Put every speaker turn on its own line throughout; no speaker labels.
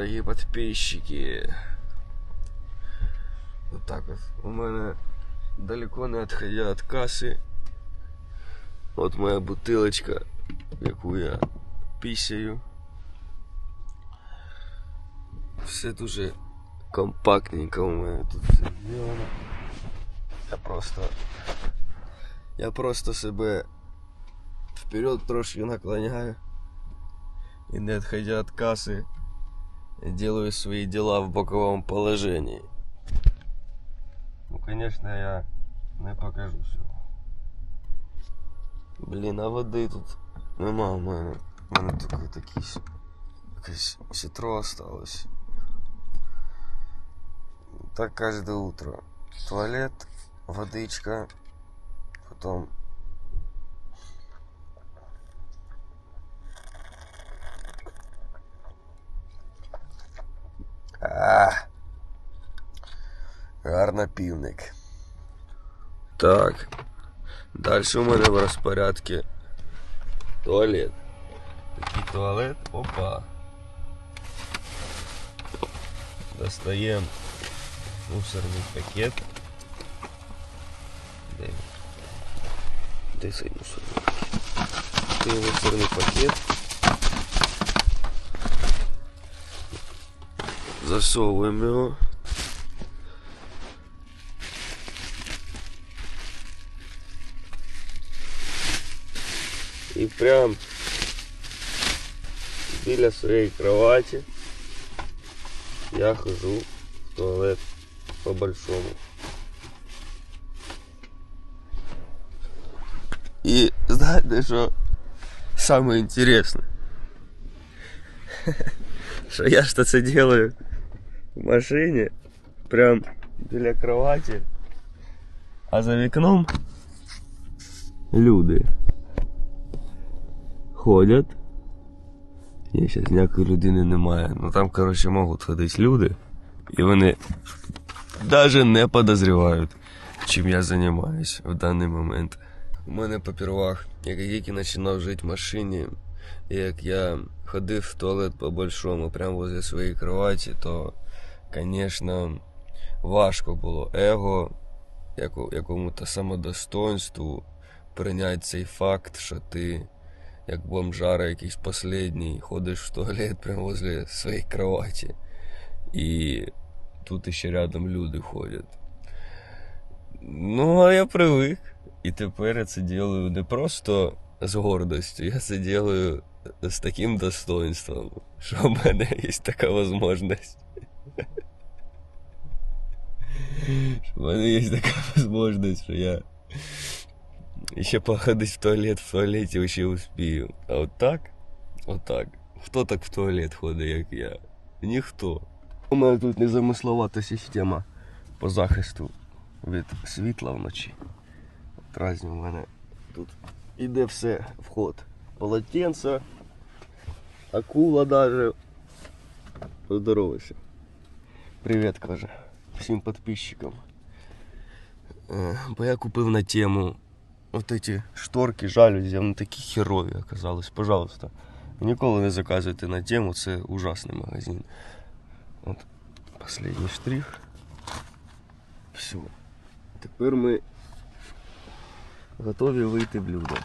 дорогі подписчики. Вот так вот. У мене далеко не відходя від каси. От моя бутилочка, яку я пісяю. Все дуже компактненько у мене тут все зроблено. Я просто. Я просто себе вперед трошки наклоняю. И не отходя от кассы, делаю свои дела в боковом положении. Ну, конечно, я не покажу всього. Блін, а води тут нема у мене. У мене тільки такі с- якесь сітро осталось. Так каждое утро. Туалет, водичка, потом А, гарно півник. Так. Далі у мене в розпорядку туалет. Такий туалет. Опа. Достаємо мусорний пакет. Де він? Де цей мусорний пакет? Де мусорний пакет? Засовуємо його. І прям біля своєї кровати я хожу в туалет по-большому. І знаєте, що саме інтересне? Що я ж то це делаю в машині, прям біля кровати, а за вікном люди ходять. Я зараз ніякої людини немає. Ну там, коротше, можуть ходити люди. І вони навіть не подозрівають, чим я займаюся в даний момент. У мене попервах, як я тільки починав жити в машині, як я ходив в туалет по-большому, прямо возле своєї кроваті, то, звісно, важко було его, якому-то самодостоинству прийняти цей факт, що ти, як бомжара якийсь последній, ходиш в туалет прямо возле своєї кроваті. І тут іще рядом люди ходять. Ну, а я привик. І тепер я це делаю не просто з гордостю, я це делаю з таким достоинством, що в мене є така можливість. В мене є така можливість, що я ще походить в туалет в туалеті ще успію. А от так, от так. Хто так в туалет ходить, як я? Ніхто. У мене тут незамисловата система по захисту від світла вночі. Разні у мене тут іде все вход. Полотенце, акула даже. Поздоровайся. Привіт, каже. Всім підписчикам. Е, Бо я купив на тему вот эти шторки, жалюзі, вони такі херові оказались. Пожалуйста. Ніколи не заказуйте на тему, це ужасний магазин. От последній штрих. Все. Тепер ми готові вийти в блюдо.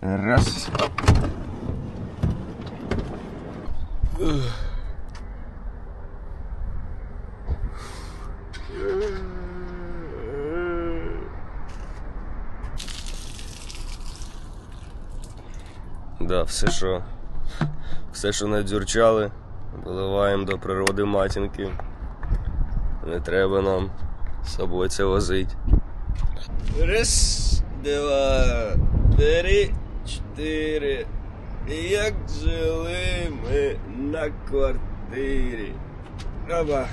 Раз. Да, все, що все, що надзюрчали, виливаємо до природи матінки. Не треба нам з собою це возити. Раз, два, три, чотири. Як жили ми на квартирі. Раба.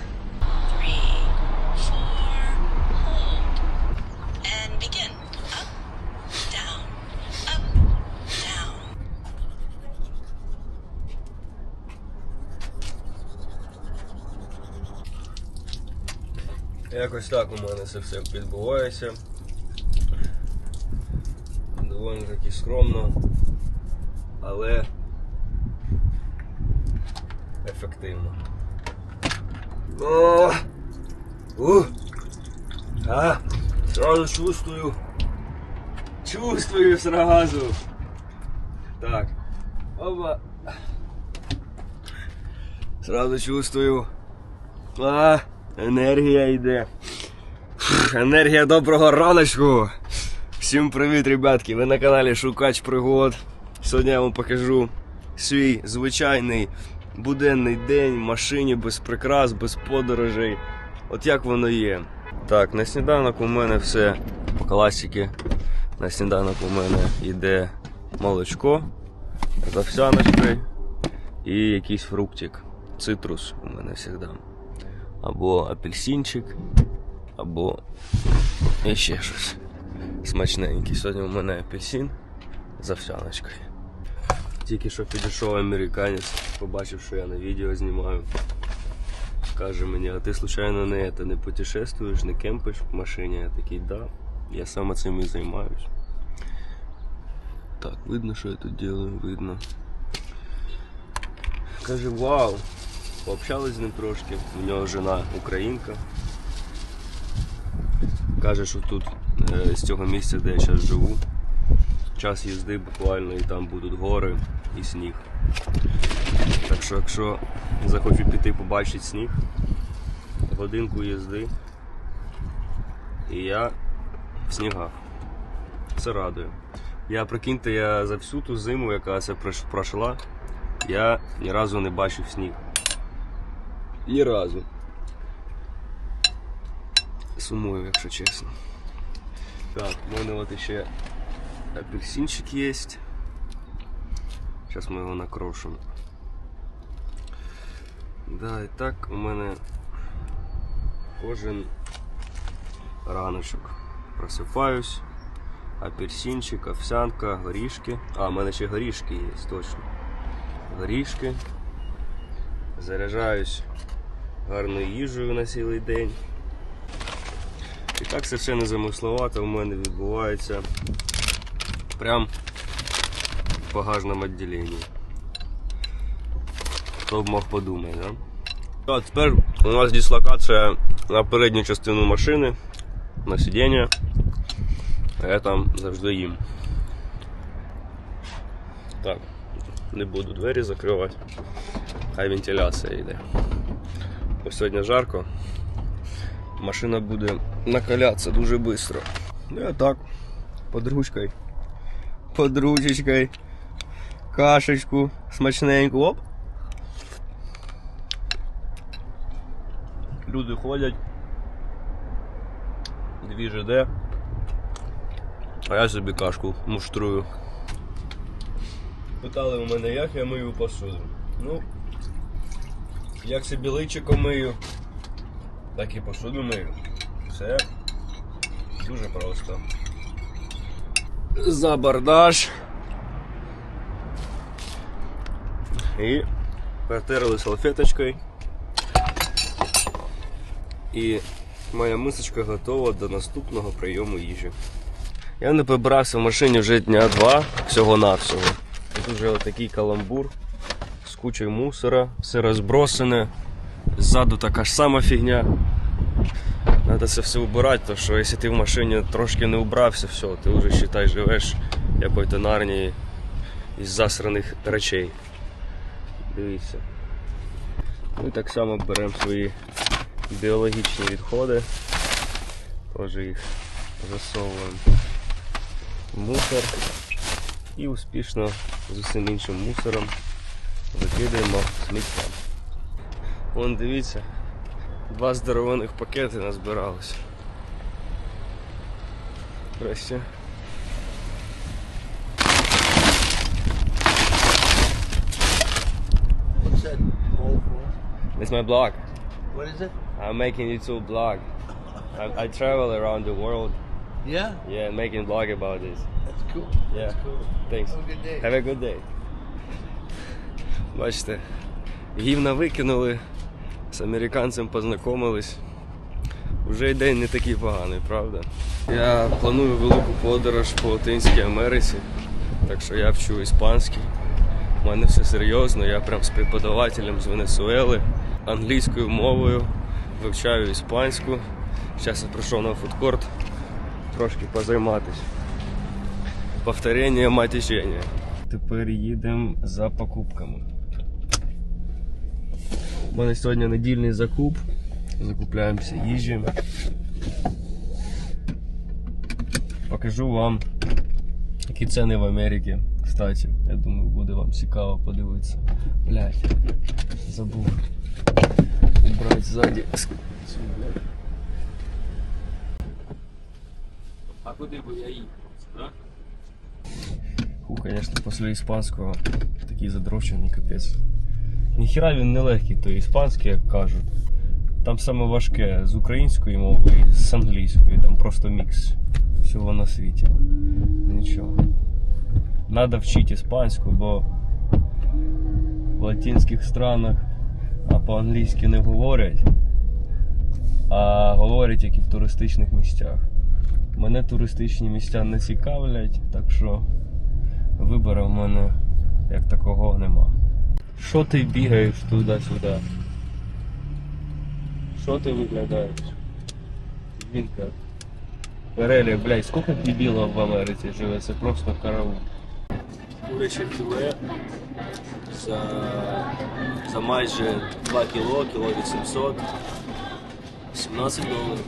Якось так у мене це все відбувається. Доволі таки скромно. Але ефективно. О! У! А! Сразу чувствую. Чувствую сразу. Так. Оба. Сразу чувствую. А, енергія йде. Енергія доброго раночку. Всім привіт, ребятки! Ви на каналі Шукач Пригод. Сьогодні я вам покажу свій звичайний буденний день в машині без прикрас, без подорожей. От як воно є. Так, на сніданок у мене все по класіки. На сніданок у мене йде молочко з овсяночкою і якийсь фруктик. Цитрус у мене завжди. Або апельсинчик, або ще щось смачненький. Сьогодні у мене апельсин з овсяночкою. Тільки що підійшов американець, побачив, що я на відео знімаю. Каже мені, а ти случайно не, это, не путешествуєш, не кемпиш в машині? Я такий, да. Я саме цим і займаюсь. Так, видно, що я тут делаю, видно. Каже, вау. Пообщались з ним трошки. У нього жена українка. Каже, що тут е, з цього місця, де я зараз живу, час їзди буквально і там будуть гори і сніг. Так що, якщо захочу піти побачити сніг, годинку їзди, і я в снігах. Це радує. Я прикиньте, я за всю ту зиму, яка це пройшла, я ні разу не бачив сніг. Ні разу. Сумую, якщо чесно. Так, у мене от ще апельсинчик є. Зараз ми його накрошимо. Да, і так у мене кожен раночок. Просипаюсь, апельсинчик, овсянка, горішки. А, у мене ще горішки є, точно. Горішки. Заряджаюсь гарною їжею на цілий день. І так все незамисловато у мене відбувається прям в багажному відділенні. Хто б мог подумати, да? А тепер у нас дислокація на передню частину машини, на сидіння. Я там завжди їм. Так, не буду двері закривати. Хай вентиляція йде. Бо сьогодні жарко. Машина буде накалятися дуже швидко. Ну я так, под ручкою. Под ручечкою. Кашечку смачненьку. Оп. Люди ходять. Дві ЖД. А я собі кашку муштрую. Питали у мене, як я мию посуду. Ну, як собі личиком мию, так і посуду мию. Все дуже просто. Забардаш. І протерли салфеточкою. І моя мисочка готова до наступного прийому їжі. Я не прибирався в машині вже дня два, всього-навсього. Тут вже отакий каламбур з кучою мусора, все розбросане. Ззаду така ж сама фігня. Треба це все убирати, тому що якщо ти в машині трошки не убрався, все, ти вже считай, живеш в якої-то нарнії із засраних речей. Дивіться. Ми так само беремо свої біологічні відходи, теж їх засовуємо в мусор і успішно з усім іншим мусором викидаємо сміття. Вон дивіться, два здоровених пакети назбиралося. Здрасте.
What's that all for?
It's my blog.
What is it?
I'm making YouTube blog. I, I travel around the world,
Yeah,
yeah, making blog about this.
that's cool.
Yeah.
That's cool.
Thanks.
Have a good day.
Have a good day. Бачите, гівна викинули, з американцем познайомились. Уже й день не такий поганий, правда? Я планую велику подорож по Латинській Америці, так що я вчу іспанський. У мене все серйозно, я прям з преподавателем з Венесуели, англійською мовою, вивчаю іспанську. Зараз я прийшов на фудкорт трошки позайматися. Повторення мать. Тепер їдемо за покупками. У мене сьогодні недільний закуп. Закупляємося їжі. Покажу вам, які ціни в Америці. Кстати, я думаю, буде вам цікаво подивитися. Блять, забув. Убрати ззаді. А куди би я їхав? Да? Фу, конечно, після іспанського такий задрочений капець. Ніхіра він не легкий, той іспанський, як кажуть. Там саме важке з української мови і з англійської, там просто мікс всього на світі. Нічого. Надо вчити іспанську, бо в латинських странах а по-англійськи не говорять, а говорять як і в туристичних місцях. Мене туристичні місця не цікавлять, так що вибору в мене як такого нема. Що ти бігаєш туди-сюди? Що ти виглядаєш? Вінка. Перелік, блядь, скільки дебілів в Америці живе, це просто караул. Куряче філе за, за майже 2 кіло, кіло 800, 17 доларів.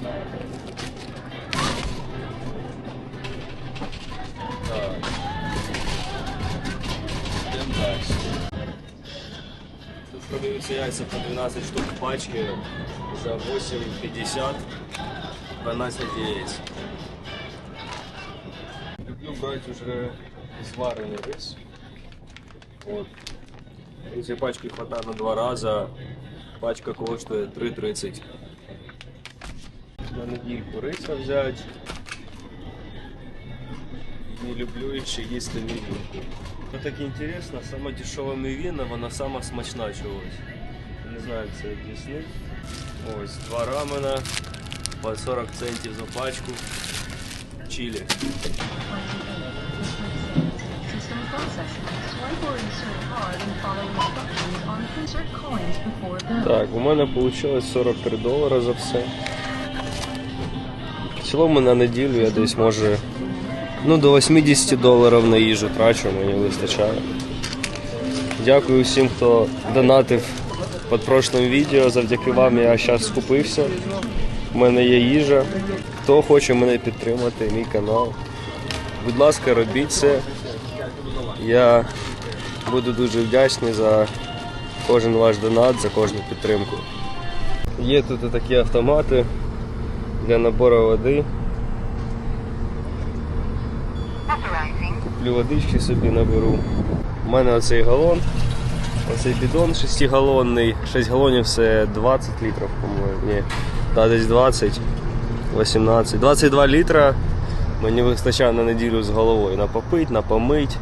Тут продаються яйця по 12 штук в пачці за 8,50 12 яєць. Люблю брати вже зварений рис. От. І цієї пачки хватає на два рази. Пачка коштує 3,30. На недільку риса взяти. Не люблю ще їсти мівінку. Ну так інтересно, сама дешева мівіна, вона сама смачна чогось. Не знаю, як це об'яснити. Ось, два рамена по 40 центів за пачку. Чилі.
System processing. Swipe or insert card and follow instructions on insert coins before bill.
Так, у мене вийшло 43 долари за все. В цілому на неділю я десь може Ну, до 80 доларів на їжу трачу, мені вистачає. Дякую всім, хто донатив під прошлим відео. Завдяки вам я зараз скупився. У мене є їжа. Хто хоче мене підтримати, мій канал. Будь ласка, робіть це. Я буду дуже вдячний за кожен ваш донат, за кожну підтримку. Є тут такі автомати для набору води. Куплю водички собі наберу. У мене оцей галон, оцей бідон 6-галонний. 6 галонів це 20 літрів, по-моєму. Ні, та десь 20, 18. 22 літра мені вистачає на неділю з головою. На попить, на помить,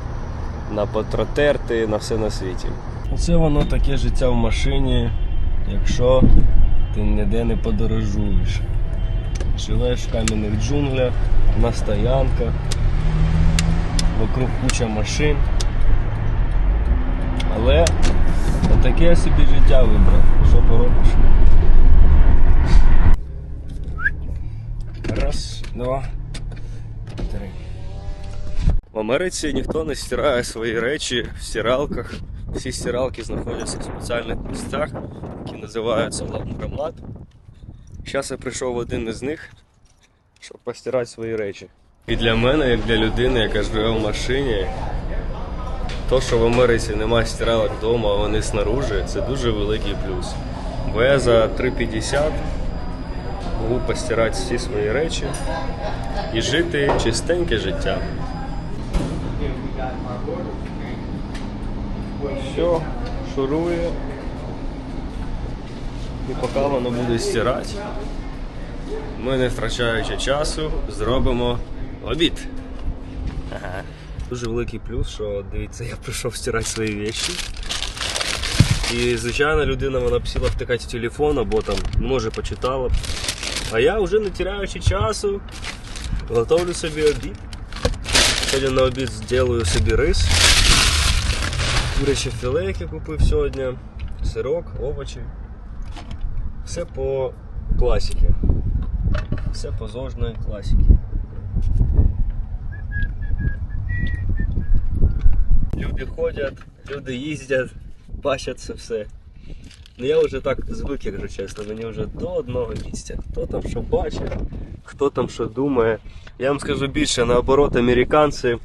на потротерти, на все на світі. Оце воно таке життя в машині, якщо ти ніде не подорожуєш. Живеш в кам'яних джунглях, на стоянках, вокруг куча машин. Але отаке я собі життя вибрав. Що поробиш? Раз, два, три. В Америці ніхто не стирає свої речі в стиралках. Всі стиралки знаходяться в спеціальних місцях, які називаються ламбромат. Зараз я прийшов в один із них, щоб постирати свої речі. І для мене, як для людини, яка живе в машині, то, що в Америці немає стиралок вдома, а вони снаружи, це дуже великий плюс. Бо я за 3,50 можу постирати всі свої речі і жити чистеньке життя. Все, шурує. І поки воно буде стирати, ми не втрачаючи часу, зробимо обід. Ага. Дуже великий плюс, що дивіться, я прийшов стирати свої речі. І звичайно людина вона б сіла втикати в телефон або там, може, почитала б. А я вже не теряючи часу, готовлю собі обід. Сьогодні на обід зроблю собі рис. Куряче філе, яке купив сьогодні, сирок, овочі. Все по класіки. Все по зожної класіки. Люди ходять, люди їздять, бачать це все. Ну я вже так звик, якщо чесно, мені вже до одного місця. Хто там що бачить, хто там що думає. Я вам скажу більше, наоборот, американці,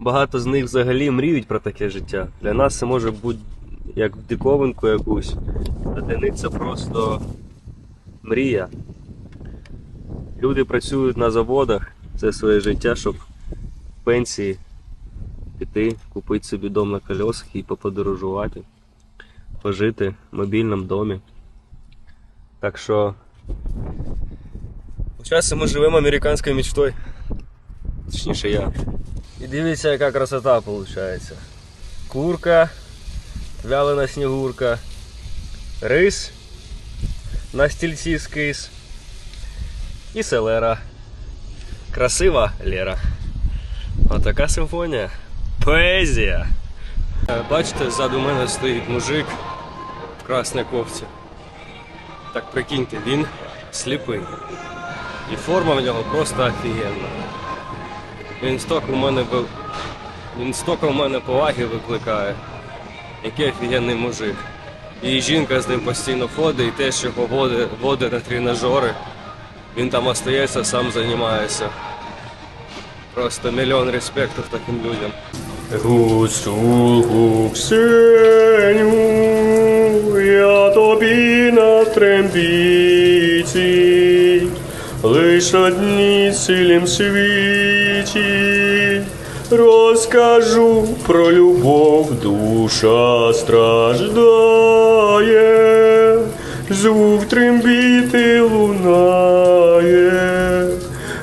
багато з них взагалі мріють про таке життя. Для нас це може бути як диковинку якусь. А для них це просто мрія. Люди працюють на заводах це своє життя, щоб пенсії піти, купити собі дом на колесах і поподорожувати, пожити в мобільному домі. Так що зараз ми живемо американською мечтою. Точніше я. І дивіться, яка красота виходить. Курка, вялена снігурка, рис на стільці з кис і селера. Красива Лера. Отака симфонія. Поезія. Бачите, ззаду мене стоїть мужик в красній кофті. Так прикиньте, він сліпий. І форма в нього просто офігенна. Він стільки в мене бу- він стільки в мене поваги викликає. Який офігенний мужик. І жінка з ним постійно ходить, і теж його водить, водить на тренажери. Він там остається, сам займається. Просто мільйон респектів таким людям. Гуцулку Ксеню, я тобі на трембіті, лиш одні цілім світі. Розкажу про любов, душа страждає, звук трембіти лунає,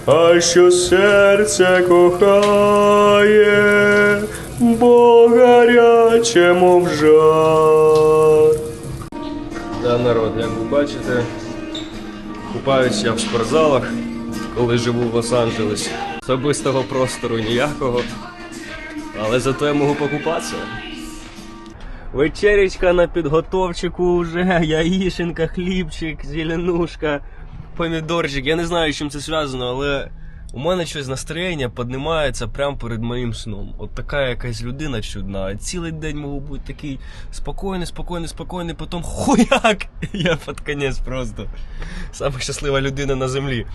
а що серце кохає, бо гаряче, мов жар. Да, народ, як ви бачите, купаюсь я в спортзалах, коли живу в Лос-Анджелесі. Особистого простору ніякого, але зато я можу покупатися. Вечеречка на підготовчику вже, яїшенка, хлібчик, зеленушка, помідорчик. Я не знаю, з чим це зв'язано, але у мене щось настроєння піднімається прямо перед моїм сном. От така якась людина чудна. Цілий день можу бути такий спокійний, спокійний, спокійний, потім хуяк. Я під конець просто. Сама щаслива людина на землі.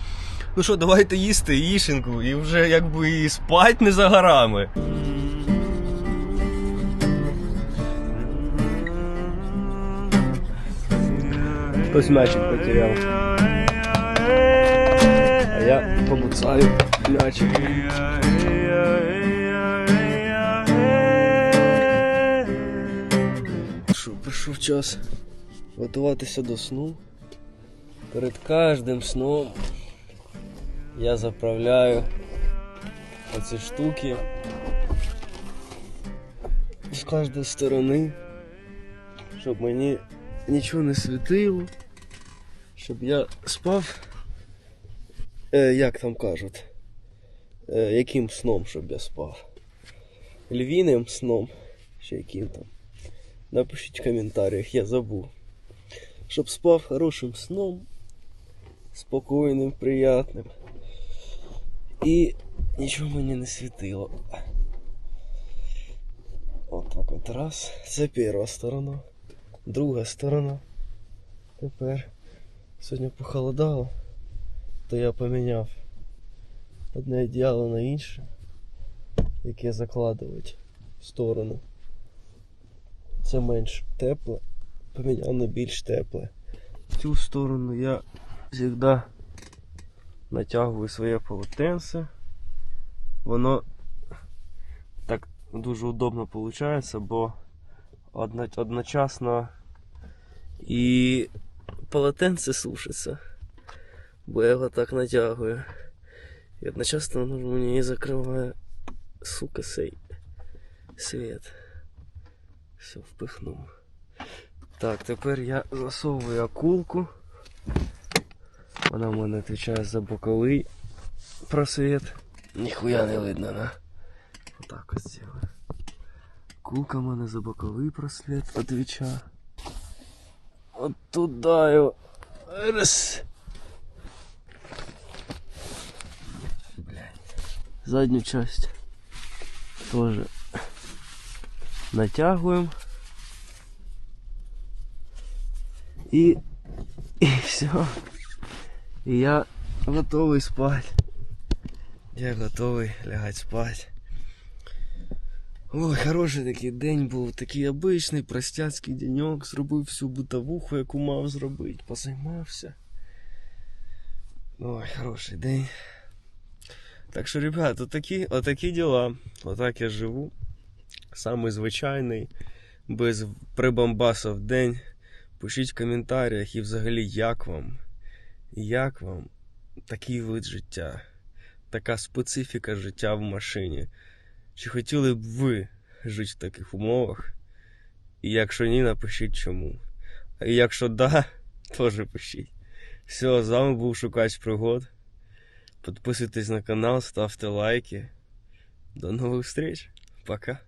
Ну що, давайте їсти їшенку і вже якби і спать не за горами. Хтось мячик потеряв. Я побуцаю мячик. Що, прийшов час готуватися до сну. Перед кожним сном я заправляю оці штуки з кожної сторони, щоб мені нічого не світило, щоб я спав, е, як там кажуть, е, яким сном, щоб я спав. Львіним сном, чи яким там. Напишіть в коментарях, я забув. Щоб спав хорошим сном, спокійним, приятним. І нічого мені не світило. Отак от раз. Це перша сторона. Друга сторона. Тепер сьогодні похолодало, то я поміняв одне одіяло на інше, яке закладувати в сторону. Це менш тепле, поміняв на більш тепле. Цю сторону я завжди натягую своє полотенце. Воно так дуже удобно виходить, бо одночасно і полотенце сушиться, бо я його так натягую. І одночасно мені закриває, сука, сей світ. Все, впихнув. Так, тепер я засовую акулку. Вона в мене відповідає за боковий просвіт. Ніхуя не видно, да? Отак ось зробив. Шкулка в мене за боковий просвіт від. От туди його. Раз. Блядь. Задню часть тоже натягиваем. И, и все. И я готовый спать. Я готовий лягати спать. Ой, хороший такий день був, такий обичний, простяцький деньок, зробив всю бутовуху, яку мав зробити, позаймався. Ой, хороший день. Так що, ребят, отакі, отакі діла. Отак я живу. Самий звичайний, без прибамбасов день. Пишіть в коментарях і взагалі як вам? Як вам такий вид життя? Така специфіка життя в машині. Чи хотіли б ви жити в таких умовах? І якщо ні, напишіть чому. А якщо да, теж пишіть. Все, з вами був Шукач пригод. Підписуйтесь на канал, ставте лайки. До новых встреч. Пока.